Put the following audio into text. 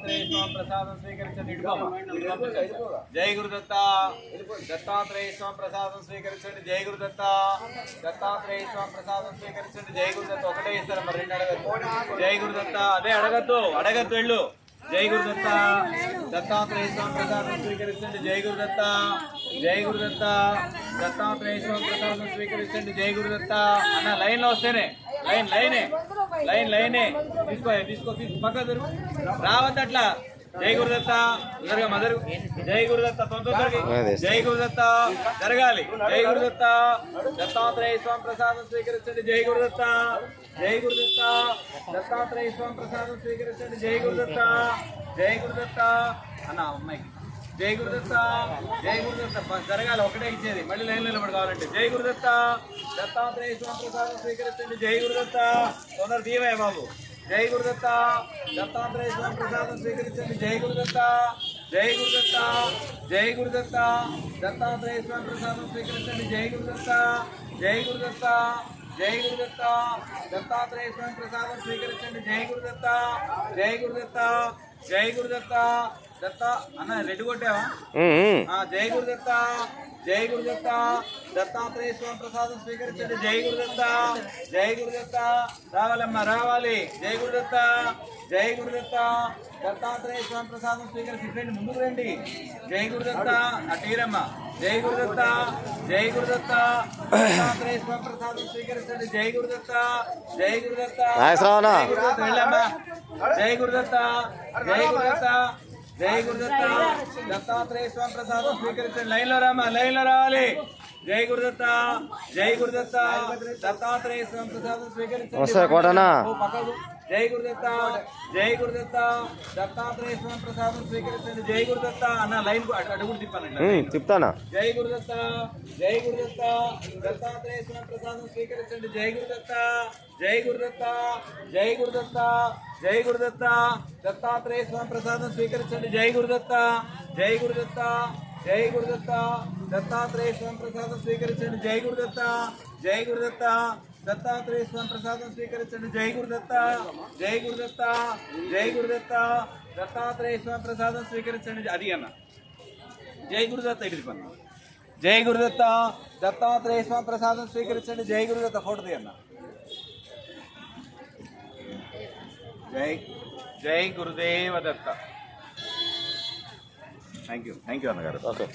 దత్తాత్రేయ స్వామి ప్రసాదం స్వీకరించండి. ఇడుకోమ్మ. జై గురుదత్త. దత్తాత్రేయ స్వామి ప్రసాదం స్వీకరించండి. జై గురు దత్త దత్తాత్రేయ స్వామి ప్రసాదం స్వీకరించండి. జై గురు దత్త ఒకటే ఇస్తారు మరి రెండు అడగద్దు. జై గురుదత్త. అదే అడగద్దు. అడగద్దు వెళ్ళు. జై గురు దత్త దత్తాత్రేయ స్వామి ప్రసాదం స్వీకరించండి. జై గురు గురుదత్త. జై గురుదత్త. దత్తాత్రేయ స్వామి ప్రసాదం స్వీకరించండి. జై గురు దత్త అన్న లైన్లో వస్తేనే లైన్ లైనే. లైన్ లైనే. తీసుకో తీసుకో పక్క రావద్దు అట్లా జై గురుదత్త. తొందరగా మదరు. జై గురుదత్త. తొందరగా. జై గురుదత్త. జరగాలి. జై గురుదత్త. దత్తాత్రేయ స్వామి ప్రసాదం స్వీకరించండి. జై గురుదత్త. జై గురుదత్త. దత్తాత్రేయ స్వామి ప్రసాదం స్వీకరించండి. జై గురుదత్త. జై గురుదత్త. అన్న అమ్మాయికి. జై గురుదత్త జై గురుదత్త జరగాలి ఒకటే ఇచ్చేది మళ్ళీ లైన్ నిలబడి కావాలంటే జై గురుదత్త దత్తాత్రేయ స్వామి స్వీకరించండి జై గురుదత్త తొందర దీవే బాబు జై గురుదత్త దత్తాత్రేయ స్వామి ప్రసాదం స్వీకరించండి జై గురుదత్త జై గురుదత్త జై గురుదత్త దత్తాత్రేయ స్వామి ప్రసాదం స్వీకరించండి జై గురుదత్త జై గురుదత్త జై గురుదత్త దత్తాత్రేయ స్వామి ప్రసాదం స్వీకరించండి జై గురుదత్త జై గురుదత్త జై గురుదత్త దత్త అన్న రెడ్డి కొట్టావా ఉమ్, ఉమ్. ఆ, జై గురుదత్త జై గురుదత్త దత్తాత్రేయ స్వామి ప్రసాదం స్వీకరించండి జై గురుదత్త జై గురుదత్త రావాలమ్మా రావాలి జై గురుదత్త జై గురుదత్త దత్తాత్రేయ స్వామి ప్రసాదం స్వీకరించి రండి ముందుకు రండి జై గురుదత్త అటీరమ్మ జై గురుదత్త జై గురుదత్త దత్తాత్రేయ స్వామి ప్రసాదం స్వీకరించండి జై గురుదత్త జై? జై గురుదత్త వెళ్ళమ్మా జై గురుదత్త జై గురుదత్త జై గురుదత్త. దత్తాత్రేయ స్వామి ప్రసాదం స్వీకరించండి లైన్లో రామా లైన్లో రావాలి. జై గురుదత్త జై గురుదత్త. దత్తాత్రేయ స్వామి ప్రసాదం స్వీకరించండి జై గురుదత్త జై గురుదత్త. దత్తాత్రేయ స్వామి ప్రసాదం స్వీకరించండి. జై గురుదత్త. అన్న లైన్ అడుగుడు తిప్పానండి. ఉమ్, తిప్పుతానా? జై గురుదత్త జై గురుదత్త. దత్తాత్రేయ స్వామి ప్రసాదం స్వీకరించండి. జై గురుదత్త జై గురుదత్త జై గురుదత్త జై గురుదత్త. దత్తాత్రేయ స్వామి ప్రసాదం స్వీకరించండి. జై గురుదత్త జై గురుదత్త జై గురుదత్త. దత్తాత్రేయ స్వామి ప్రసాదం స్వీకరించండి. జై గురుదత్త జై గురుదత్త. దత్తాత్రేయ స్వామి ప్రసాదం స్వీకరించండి. జై గురుదత్త జై గురుదత్త జై గురుదత్త. దత్తాత్రేయ స్వామి ప్రసాదం స్వీకరించండి. అది అన్న. జై గురుదత్త ఇటు పన్న జై గురుదత్త దత్తాత్రేయ స్వామి ప్రసాదం స్వీకరించండి. జై గురుదత్త ఫోటో అన్న. జై జై గురుదేవ దత్త. థ్యాంక్ యూ థ్యాంక్ యూ అన్నగారు. ఓకే